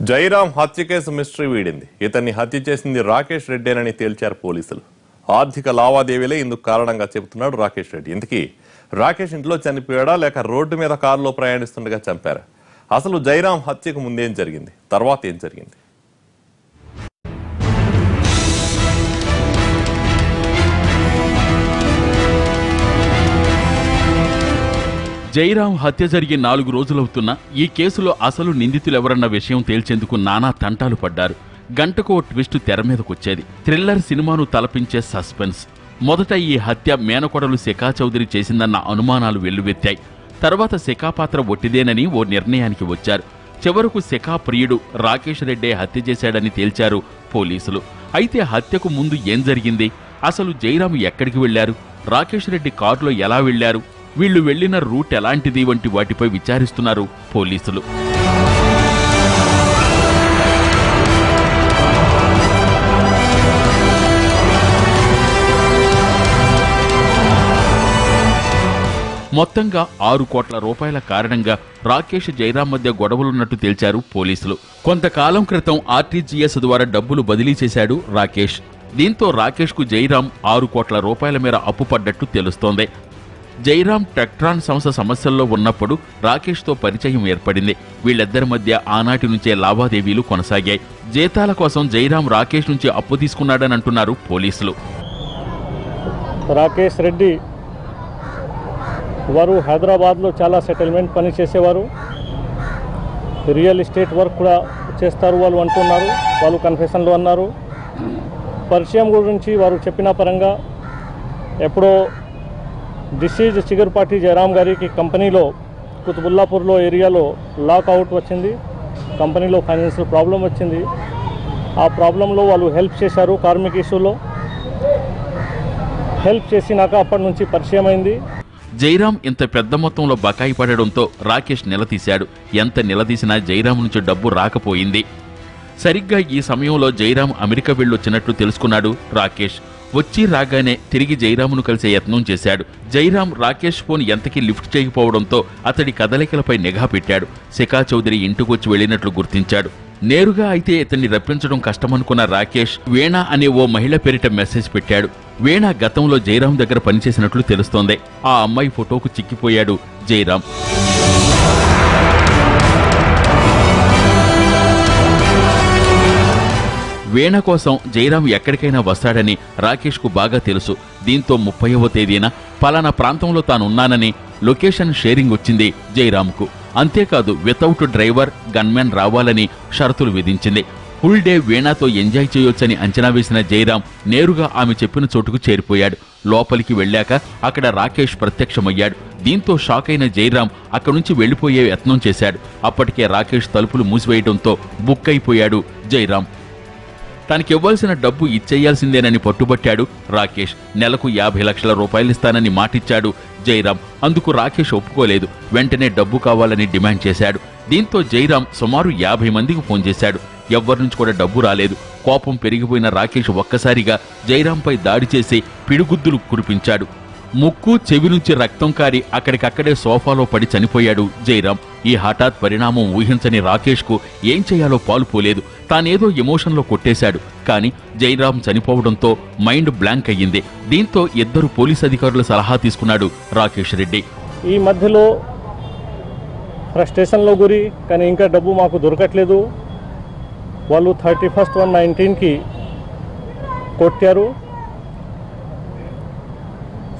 జైరాం హత్య case mystery వీడింది. ఇతన్ని హత్య చేసింది రాకేష్ రెడ్డేనని తేల్చారు పోలీసులు. ఆర్థిక లావాదేవీలే ఇందుకు కారణంగా చెబుతున్నాడు రాకేష్ రెడ్డి. ఇంతకీ రాకేష్ ఇంట్లో చనిపోయాడా లేక రోడ్డు మీద కారులో ప్రయాణిస్తుండగా చంపారా? అసలు జైరాం హత్యకు ముందేం జరిగింది? తర్వాత ఏం జరిగింది? జైరాం హత్య జరిగి నాలుగు రోజులవుతున్నా ఈ కేసులో అసలు నిందితులెవరన్న విషయం తేల్చేందుకు నానా తంటాలు పడ్డారు. గంటకు ఓ ట్విస్ట్ తెర మీదకొచ్చేది. థ్రిల్లర్ సినిమాను తలపించే సస్పెన్స్. మొదట ఈ హత్య మేనకొడలు శిఖా చౌదరి చేసిందన్న అనుమానాలు వెల్లువెత్తాయి. తర్వాత శిఖా పాత్ర ఒట్టిదేనని ఓ నిర్ణయానికి వచ్చారు. చివరకు శిఖా ప్రియుడు రాకేష్ రెడ్డే హత్య చేశాడని తేల్చారు పోలీసులు. అయితే హత్యకు ముందు ఏం జరిగింది? అసలు జైరాం ఎక్కడికి వెళ్ళారు రాకేష్ రెడ్డి కారులో ఎలా వెళ్ళారు వీళ్ళు వెళ్ళిన రూట్ ఎలాంటిది వంటి వాటిపై విచారిస్తున్నారు పోలీసులు. మొత్తంగా ఆరు కోట్ల రూపాయల కారణంగా రాకేష్ జయరాం మధ్య గొడవలున్నట్టు తేల్చారు పోలీసులు. కొంతకాలం క్రితం ఆర్టీజీఎస్ ద్వారా డబ్బులు బదిలీ చేశాడు రాకేష్. దీంతో రాకేష్కు జయరాం ఆరు కోట్ల రూపాయల మేర అప్పు పడ్డట్టు తెలుస్తోంది. జైరామ్ టెక్ట్రాన్ సంస్థ సమస్యల్లో ఉన్నప్పుడు రాకేష్తో పరిచయం ఏర్పడింది. వీళ్ళిద్దరి మధ్య ఆనాటి నుంచే లావాదేవీలు కొనసాగాయి. జీతాల కోసం జైరామ్ రాకేష్ నుంచి అప్పు తీసుకున్నాడని అంటున్నారు పోలీసులు. రాకేష్ రెడ్డి వారు హైదరాబాద్లో చాలా సెటిల్మెంట్ పని చేసేవారు. రియల్ ఎస్టేట్ వర్క్ కూడా చేస్తారు వాళ్ళు అంటున్నారు. వాళ్ళు కన్ఫెషన్లో అన్నారు. పరిచయం గురించి వారు చెప్పిన పరంగా ఎప్పుడో డిసీజ్ చిగురుపాటి జయరామ్ గారికి కంపెనీలో కుతుబుల్లాపూర్లో ఏరియాలో లాక్ అవుట్ వచ్చింది. కంపెనీలో ఫైనాన్షియల్ ప్రాబ్లం వచ్చింది. ఆ ప్రాబ్లంలో వాళ్ళు హెల్ప్ చేశారు కార్మిక ఇష్యూలో. హెల్ప్ చేసినాక అప్పటి నుంచి పరిచయం అయింది. జైరామ్ ఇంత పెద్ద మొత్తంలో బకాయి పడడంతో రాకేష్ నిలదీశాడు. ఎంత నిలదీసినా జైరామ్ నుంచి డబ్బు రాకపోయింది. సరిగ్గా ఈ సమయంలో జైరామ్ అమెరికా వెళ్ళొచ్చినట్లు తెలుసుకున్నాడు రాకేష్. వచ్చి రాగానే తిరిగి జైరామును కలిసే యత్నం చేశాడు. జయరాం రాకేష్ ఫోన్ ఎంతకీ లిఫ్ట్ చేయకపోవడంతో అతడి కదలికలపై నిఘా పెట్టాడు. శిఖా చౌదరి ఇంటికొచ్చి వెళ్ళినట్లు గుర్తించాడు. నేరుగా అయితే ఇతన్ని రప్పించడం కష్టమనుకున్న రాకేష్ వీణా అనే ఓ మహిళ పేరిట మెసేజ్ పెట్టాడు. వీణా గతంలో జయరాం దగ్గర పనిచేసినట్లు తెలుస్తోంది. ఆ అమ్మాయి ఫోటోకు చిక్కిపోయాడు జయరాం. వీణ కోసం జయరాం ఎక్కడికైనా వస్తాడని రాకేష్కు బాగా తెలుసు. దీంతో ముప్పైవ తేదీన పలానా ప్రాంతంలో తానున్నానని లొకేషన్ షేరింగ్ వచ్చింది జయరాంకు. అంతేకాదు వితౌట్ డ్రైవర్ గన్మెన్ రావాలని షరతులు విధించింది. ఫుల్ డే వీణాతో ఎంజాయ్ చేయొచ్చని అంచనా వేసిన జయరాం నేరుగా ఆమె చెప్పిన చోటుకు చేరిపోయాడు. లోపలికి వెళ్ళాక అక్కడ రాకేష్ ప్రత్యక్షమయ్యాడు. దీంతో షాక్ అయిన జయరాం అక్కడి నుంచి వెళ్ళిపోయే యత్నం చేశాడు. అప్పటికే రాకేష్ తలుపులు మూసివేయడంతో బుక్ అయిపోయాడు జయరాం. తనకి ఇవ్వాల్సిన డబ్బు ఇచ్చేయాల్సిందేనని పట్టుబట్టాడు రాకేష్. నెలకు యాభై లక్షల రూపాయలిస్తానని మాటిచ్చాడు జైరాం అందుకు రాకేష్ ఒప్పుకోలేదు. వెంటనే డబ్బు కావాలని డిమాండ్ చేశాడు. దీంతో జైరాం సుమారు యాభై మందికి ఫోన్ చేశాడు. ఎవ్వరి నుంచి కూడా డబ్బు రాలేదు. కోపం పెరిగిపోయిన రాకేష్ ఒక్కసారిగా జైరాంపై దాడి చేసి పిడిగుద్దులు కురిపించాడు. ముక్కు చెవి నుంచి రక్తం కారి అక్కడికక్కడే సోఫాలో పడి చనిపోయాడు జైరాం ఈ హఠాత్ పరిణామం ఊహించని రాకేష్కు ఏం చేయాలో పాలుపోలేదు తానేదో ఎమోషన్లో కొట్టేశాడు. కానీ జైరామ్ చనిపోవడంతో మైండ్ బ్లాంక్ అయ్యింది. దీంతో ఇద్దరు పోలీస్ అధికారుల సలహా తీసుకున్నాడు రాకేష్ రెడ్డి. ఈ మధ్యలో ఫ్రస్ట్రేషన్లో గురి కానీ ఇంకా డబ్బు మాకు దొరకట్లేదు. వాళ్ళు థర్టీ ఫస్ట్ వన్ నైన్టీన్కి కొట్టారు.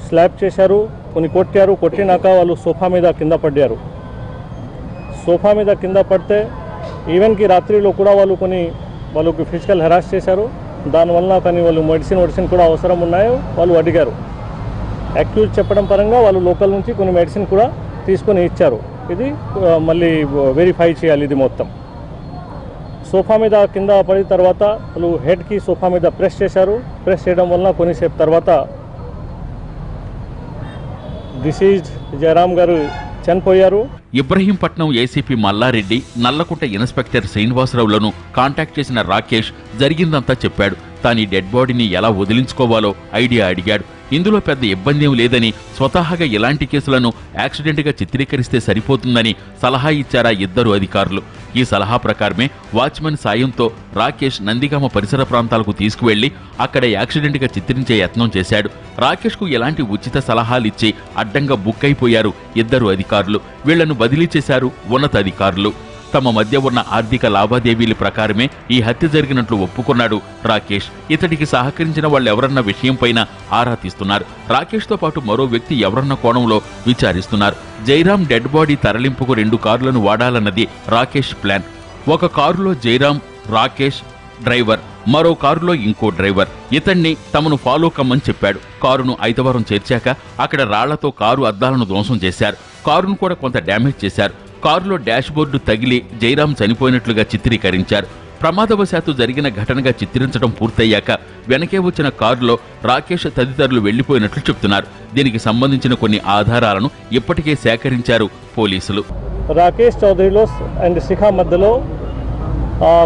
స్లాబ్ చేశారు. కొన్ని కొట్టారు. కొట్టినాక వాళ్ళు సోఫా మీద కింద పడ్డారు. సోఫా మీద కింద పడితే ఈవెన్కి రాత్రిలో కూడా వాళ్ళు కొన్ని వాళ్ళకి ఫిజికల్ హెరాస్ చేశారు. దానివల్ల కానీ వాళ్ళు మెడిసిన్ మెడిసిన్ కూడా అవసరం ఉన్నాయో వాళ్ళు అడిగారు. అక్యూజ్ చెప్పడం పరంగా వాళ్ళు లోకల్ నుంచి కొన్ని మెడిసిన్ కూడా తీసుకొని ఇచ్చారు. ఇది మళ్ళీ వెరిఫై చేయాలి ఇది మొత్తం. సోఫా మీద కింద పడిన తర్వాత వాళ్ళు హెడ్కి సోఫా మీద ప్రెస్ చేశారు. ప్రెస్ చేయడం వలన కొన్నిసేపు తర్వాత డిసీజ్ జయరామ్ గారు చనిపోయారు. ఇబ్రహీంపట్నం ఏసీపీ మల్లారెడ్డి నల్లకుంట ఇన్స్పెక్టర్ శ్రీనివాసరావులను కాంటాక్ట్ చేసిన రాకేష్ జరిగిందంతా చెప్పాడు. తాను ఈ డెడ్ బాడీని ఎలా వదిలించుకోవాలో ఐడియా అడిగాడు. ఇందులో పెద్ద ఇబ్బంది లేదని స్వతహాగా ఇలాంటి కేసులను యాక్సిడెంట్గా చిత్రీకరిస్తే సరిపోతుందని సలహా ఇచ్చారా ఇద్దరు అధికారులు. ఈ సలహా ప్రకారమే వాచ్మెన్ సాయంతో రాకేష్ నందిగామ పరిసర ప్రాంతాలకు తీసుకువెళ్ళి అక్కడ యాక్సిడెంట్గా చిత్రించే యత్నం చేశాడు. రాకేష్కు ఎలాంటి ఉచిత సలహాలిచ్చి అడ్డంగా బుక్ అయిపోయారు ఇద్దరు అధికారులు. వీళ్ళను బదిలీ చేశారు ఉన్నతాధికారులు. తమ మధ్య ఉన్న ఆర్థిక లావాదేవీల ప్రకారమే ఈ హత్య జరిగినట్లు ఒప్పుకున్నాడు రాకేష్. ఇతడికి సహకరించిన వాళ్ళెవరన్న విషయంపైన ఆరా తీస్తున్నారు. రాకేష్తో పాటు మరో వ్యక్తి ఎవరన్న కోణంలో విచారిస్తున్నారు. జైరాం డెడ్ బాడీ తరలింపుకు రెండు కార్లను వాడాలన్నది రాకేష్ ప్లాన్. ఒక కారులో జైరాం రాకేష్ డ్రైవర్ మరో కారులో ఇంకో డ్రైవర్. ఇతన్ని తమను ఫాలో కమ్మని చెప్పాడు. కారును ఐదవరం చేర్చాక అక్కడ రాళ్ళతో కారు అద్దాలను ధ్వంసం చేశారు. కారును కూడా కొంత డ్యామేజ్ చేశారు. కారులో డాష్ బోర్డు తగిలి జయరాం చనిపోయినట్లుగా చిత్రీకరించారు. ప్రమాదవశాత్తు జరిగిన ఘటనగా చిత్రించడం పూర్తయ్యాక వెనకే వచ్చిన కారులో రాకేష్ తదితరులు వెళ్ళిపోయినట్లు చెప్తున్నారు. దీనికి సంబంధించిన కొన్ని ఆధారాలను ఇప్పటికే సేకరించారు పోలీసులు. రాకేష్ చౌదరిలో అండ్ శిఖా మధ్యలో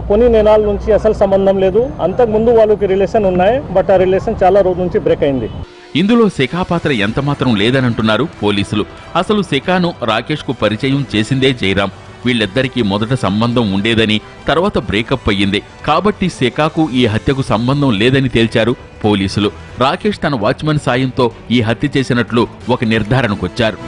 కొన్ని నెలల నుంచి అసలు సంబంధం లేదు. అంతకుముందు వాళ్ళకి రిలేషన్ ఉన్నాయి బట్ ఆ రిలేషన్ చాలా రోజు నుంచి బ్రేక్ అయింది. ఇందులో శిఖా పాత్ర ఎంతమాత్రం లేదనంటున్నారు పోలీసులు. అసలు శిఖాను రాకేష్కు పరిచయం చేసిందే జయరాం. వీళ్ళిద్దరికీ మొదట సంబంధం ఉండేదని తర్వాత బ్రేకప్ అయ్యింది. కాబట్టి శిఖాకు ఈ హత్యకు సంబంధం లేదని తేల్చారు పోలీసులు. రాకేష్ తన వాచ్మెన్ సాయంతో ఈ హత్య చేసినట్లు ఒక నిర్ధారణకొచ్చారు.